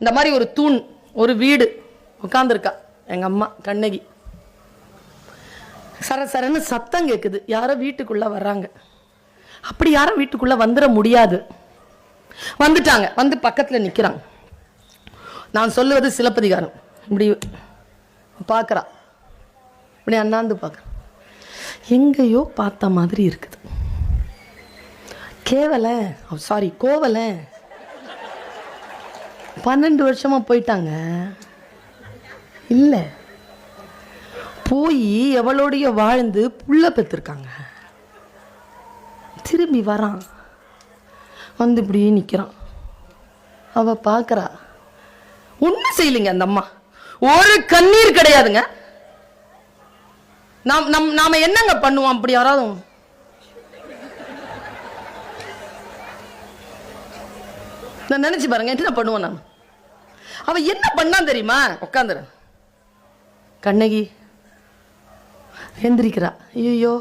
இந்த மாதிரி ஒரு தூண் ஒரு வீடு உட்காந்துருக்கா எங்க அம்மா கண்ணகி. சரசரன்னு சத்தம் கேட்குது யாரோ வீட்டுக்குள்ள வர்றாங்க. அப்படி யாரும் வீட்டுக்குள்ள வந்துட முடியாது. வந்துட்டாங்க. வந்து பக்கத்தில் நிக்கிறாங்க. நான் சொல்லுவது சிலப்பதிகாரம். இப்படி பார்க்கறா. இப்படி அண்ணாந்து பார்க்குறா. எங்கேயோ பார்த்த மாதிரி இருக்குது. கேவல சாரி கோவல பன்னெண்டு வருஷமாக போயிட்டாங்க. இல்லை. போய் எவளோடைய வாழ்ந்து புள்ள பெற்றிருக்காங்க. திரும்பி வரான். வந்து இப்படியே நிற்கிறான் அவள் பார்க்கறா ஒன்றும் செய்யலைங்க அந்த அம்மா. ஒரு கண்ணீர் கிடையாதுங்க. நாம் நம் நாம் என்னங்க பண்ணுவோம் அப்படி யாராவது? நான் நினச்சி பாருங்க என்ன பண்ணுவோம் நான் அவ என்ன பண்ணான் தெரியுமா? உட்காந்துரு கண்ணகி எந்திரிக்கிறா. ஐயோ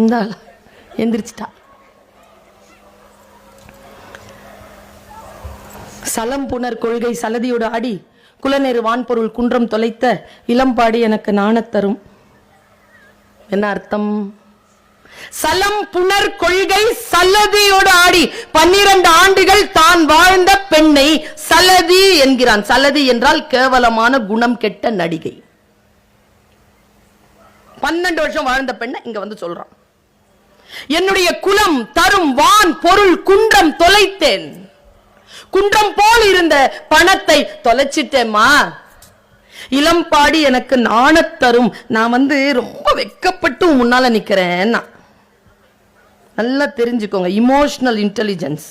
இந்த எந்திரிச்சிட்டா. சலம் புனர் கொள்கை சலதியோடு ஆடி குலநேரு வான்பொருள் குன்றம் தொலைத்த இளம்பாடி எனக்கு நாணத்தரும் என்ன அர்த்தம்? சலம் புனர் கொள்கை சலதியோடு ஆடி பன்னிரண்டு ஆண்டுகள் தான் வாழ்ந்த பெண்ணை சலதி என்கிறான். சலதி என்றால் கேவலமான குணம் கெட்ட நடிகை. பன்னெண்டு வருஷம் வாழ்ந்த பெண்ணை இங்க வந்து சொல்றான். என்னுடைய குலம் தரும் வான் பொருள் குன்றம் தொலைத்தேன். குன்றம் போல் இருந்த பணத்தை தொலைச்சிட்டேம்மா. இளம்பாடி எனக்கு நாணத்தரும் நான் வந்து ரொம்ப வெக்கப்பட்டு முன்னால நிக்கிறேன் நான். நல்லா தெரிஞ்சுக்கோங்க. இமோஷனல் இன்டெலிஜென்ஸ்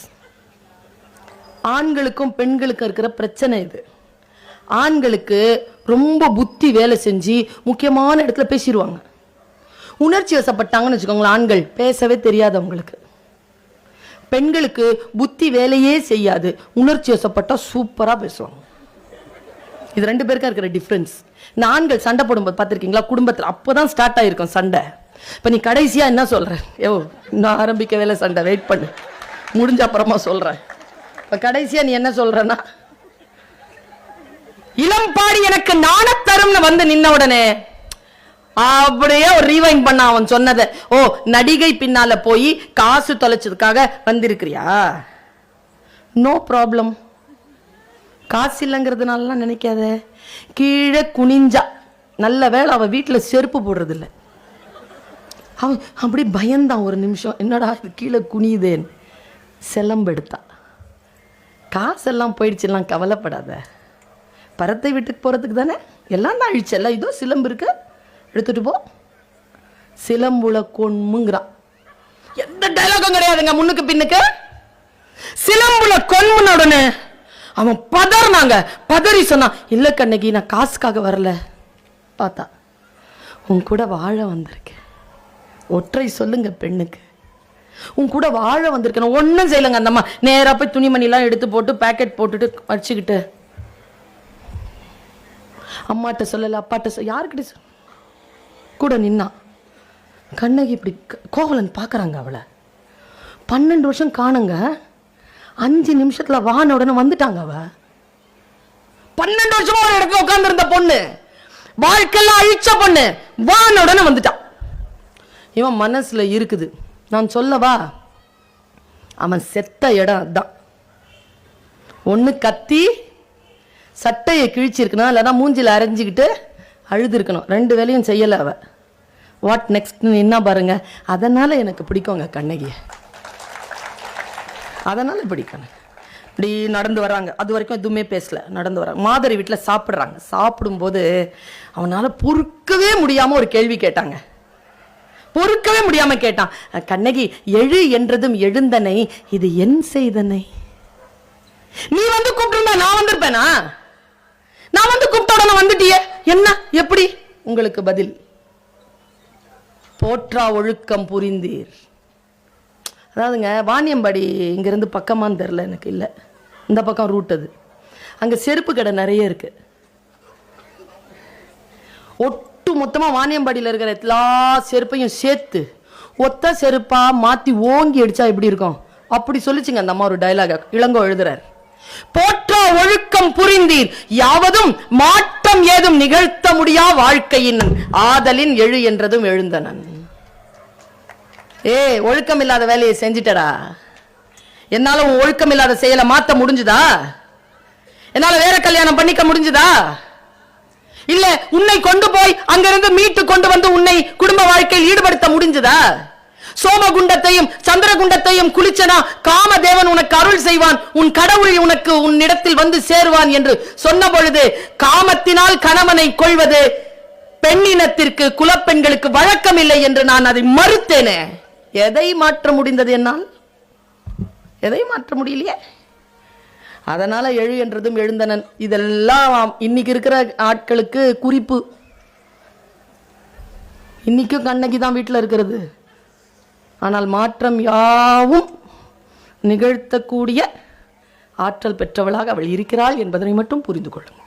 ஆண்களுக்கும் பெண்களுக்கும் இருக்கிற பிரச்சனை இது. ஆண்களுக்கு ரொம்ப புத்தி வேலை செஞ்சு முக்கியமான இடத்துல பேசிடுவாங்க. உணர்ச்சி வசப்பட்டாங்கன்னு வச்சுக்கோங்களேன் ஆண்கள் பேசவே தெரியாது அவங்களுக்கு. பெண்களுக்கு புத்தி வேலையே செய்யாது உணர்ச்சி வசப்பட்டால் சூப்பராக பேசுவாங்க. இது ரெண்டு பேருக்கா இருக்கிற டிஃப்ரென்ஸ் இந்த ஆண்கள் சண்டை போடும்போது பார்த்துருக்கீங்களா குடும்பத்தில் அப்போ தான் ஸ்டார்ட் ஆகிருக்கும் சண்டை. இப்போ நீ கடைசியாக என்ன சொல்கிற ஏ இன்னும் ஆரம்பிக்க வேலை சண்டை வெயிட் பண்ணு. முடிஞ்ச அப்புறமா சொல்கிறேன் இப்போ கடைசியா நீ என்ன சொல்றன்னா இளம்பாடி எனக்கு நாணத்தரும்னு வந்து நின்ன உடனே அப்படியே ஒரு ரீவைண்ட் பண்ண அவன் சொன்னதை. ஓ நடிகை பின்னால போய் காசு தொலைச்சதுக்காக வந்திருக்கிறியா? நோ ப்ராப்ளம் காசு இல்லைங்கிறதுனாலலாம் நினைக்காத. கீழே குனிஞ்சா. நல்ல வேலை அவள் வீட்டில் செருப்பு போடுறதில்ல. அவன் அப்படி பயந்தான் ஒரு நிமிஷம். என்னடா இது கீழே குனியுதேன் செலம்பெடுத்தான் காசெல்லாம் போயிடுச்சுலாம் கவலைப்படாத. பரத்தை வீட்டுக்கு போகிறதுக்கு தானே? எல்லாம் தான் அழிச்சல்ல இதோ சிலம்பு இருக்கு. எடுத்துகிட்டு போ. சிலம்புல கொண்முங்கிறான் எந்த டைலாகும் கிடையாதுங்க முன்னுக்கு பின்னுக்கு. சிலம்புல கொண்முன உடனே அவன் பதறினாங்க. பதறி சொன்னான் இல்லை கண்ணகி நான் காசுக்காக வரல. பார்த்தா உன் கூட வாழ வந்திருக்கேன். ஒற்றை சொல்லுங்க பெண்ணுக்கு. உன் கூட வாழ வந்திருக்கணும் ஒன்றும் செய்யலைங்க அந்த அம்மா. நேராக போய் துணிமணிலாம் எடுத்து போட்டு பேக்கெட் போட்டுட்டு வச்சுக்கிட்டு. அம்மாட்ட சொல்லல அப்பாட்ட சொல் யாருக்கிட்ட சொல் கூட நின்னா. கண்ணகி இப்படி க- கோவலன் பார்க்கறாங்க அவளை. பன்னெண்டு வருஷம் காணுங்க. அஞ்சு நிமிஷத்தில் வான உடனே வந்துட்டாங்க அவ. பன்னெண்டு வருஷமா ஒரு இடத்துல உட்காந்துருந்த பொண்ணு. வாழ்க்கையெல்லாம் அழிச்ச பொண்ணு. வான உடனே வந்துட்டான் இவன் மனசுல இருக்குது. நான் சொல்லவா? அவன் செத்த இடம் அதான். ஒன்று கத்தி சட்டையை கிழிச்சிருக்கணும் இல்லைன்னா மூஞ்சில் அரைஞ்சிக்கிட்டு அழுதுருக்கணும். ரெண்டு வேலையும் செய்யலை அவள் வாட் நெக்ஸ்ட் என்ன பாருங்க. அதனால் எனக்கு பிடிக்குங்க கண்ணகியை. அதனால் பிடிக்கும் இப்படி நடந்து வராங்க. அது வரைக்கும் எதுவுமே பேசல. நடந்து வராங்க. மாதரி வீட்டில் சாப்பிட்றாங்க. சாப்பிடும்போது அவனால் பொறுக்கவே முடியாமல் ஒரு கேள்வி கேட்டாங்க. பொறுக்கவே முடியாம கேட்டான். கண்ணகி எழு என்றதும் எழுந்தனை. இது என் செய்தனை. நீ வந்து கூப்பிட்டு நான் வந்திருப்பேனா? நான் வந்து கூப்பிட்ட உடனே வந்துட்டியே. என்ன? எப்படி? உங்களுக்கு பதில். போற்றா ஒழுக்கம் புரிந்தீர். அதாவதுங்க வாணியம்பாடி இங்கேருந்து பக்கமான்னு தெரில எனக்கு இல்லை. இந்த பக்கம் ரூட் அது. அங்கே செருப்பு கடை நிறைய இருக்கு. ஒட்டு மொத்தமாக வாணியம்பாடியில் இருக்கிற எல்லா செருப்பையும் சேர்த்து ஒத்த செருப்பாக மாற்றி ஓங்கி அடிச்சா எப்படி இருக்கும்? அப்படி சொல்லிச்சுங்க அந்த அம்மா ஒரு டைலாக இளங்கோ எழுதுறார். போற்றா ஒழுக்கம் புரிந்தீர் யாவதும் மாற்றம் ஏதும் நிகழ்த்த முடியா வாழ்க்கையின் ஆதலின் எழு என்றதும் எழுந்தனன். ஏ ஒழுக்கம் இல்லாத வேலையை செஞ்சிட்டடா. என்னால ஒழுக்கம் இல்லாத செயலை மாத்த முடிஞ்சுதா? என்னால வேற கல்யாணம் பண்ணிக்க முடிஞ்சுதா? இல்ல உன்னை கொண்டு போய் அங்கிருந்து மீட்டு கொண்டு வந்து உன்னை குடும்ப வாழ்க்கையில் ஈடுபடுத்த முடிஞ்சதா? சோமகுண்டத்தையும் சந்திரகுண்டத்தையும் குளிச்சனா காமதேவன் உனக்கு அருள் செய்வான் உன் கடவுள் உனக்கு உன்னிடத்தில் வந்து சேருவான் என்று சொன்ன பொழுது காமத்தினால் கணவனை கொள்வது பெண்ணினத்திற்கு குலப்பெண்களுக்கு வழக்கம் இல்லை என்று நான் அதை மறுத்தேனே. எதை மாற்ற முடிந்தது என்னால்? எதை மாற்ற முடியலையே? அதனால் எழு என்றதும் எழுந்தனன். இதெல்லாம் இன்னைக்கு இருக்கிற ஆட்களுக்கு குறிப்பு. இன்னைக்கும் கண்ணகி தான் வீட்டில் இருக்கிறது. ஆனால் மாற்றம் யாவும் நிகழ்த்தக்கூடிய ஆற்றல் பெற்றவளாக அவள் இருக்கிறாள் என்பதனை மட்டும் புரிந்து கொள்ளுங்கள்.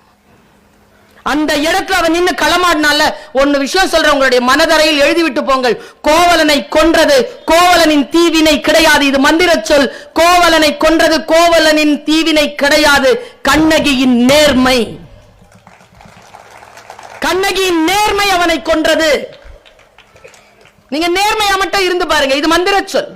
அந்த இடத்துல அவன் நின்னு களமாடினால ஒன்னு விஷயம் சொல்ற உங்களுடைய மனதரையில் எழுதிவிட்டு போங்கள். கோவலனை கொன்றது கோவலனின் தீவினை கிடையாது. இது மந்திர சொல். கோவலனை கொன்றது கோவலனின் தீவினை கிடையாது. கண்ணகியின் நேர்மை. கண்ணகியின் நேர்மை அவனை கொன்றது. நீங்க நேர்மையா மட்டும் இருந்து பாருங்க. இது மந்திர சொல்.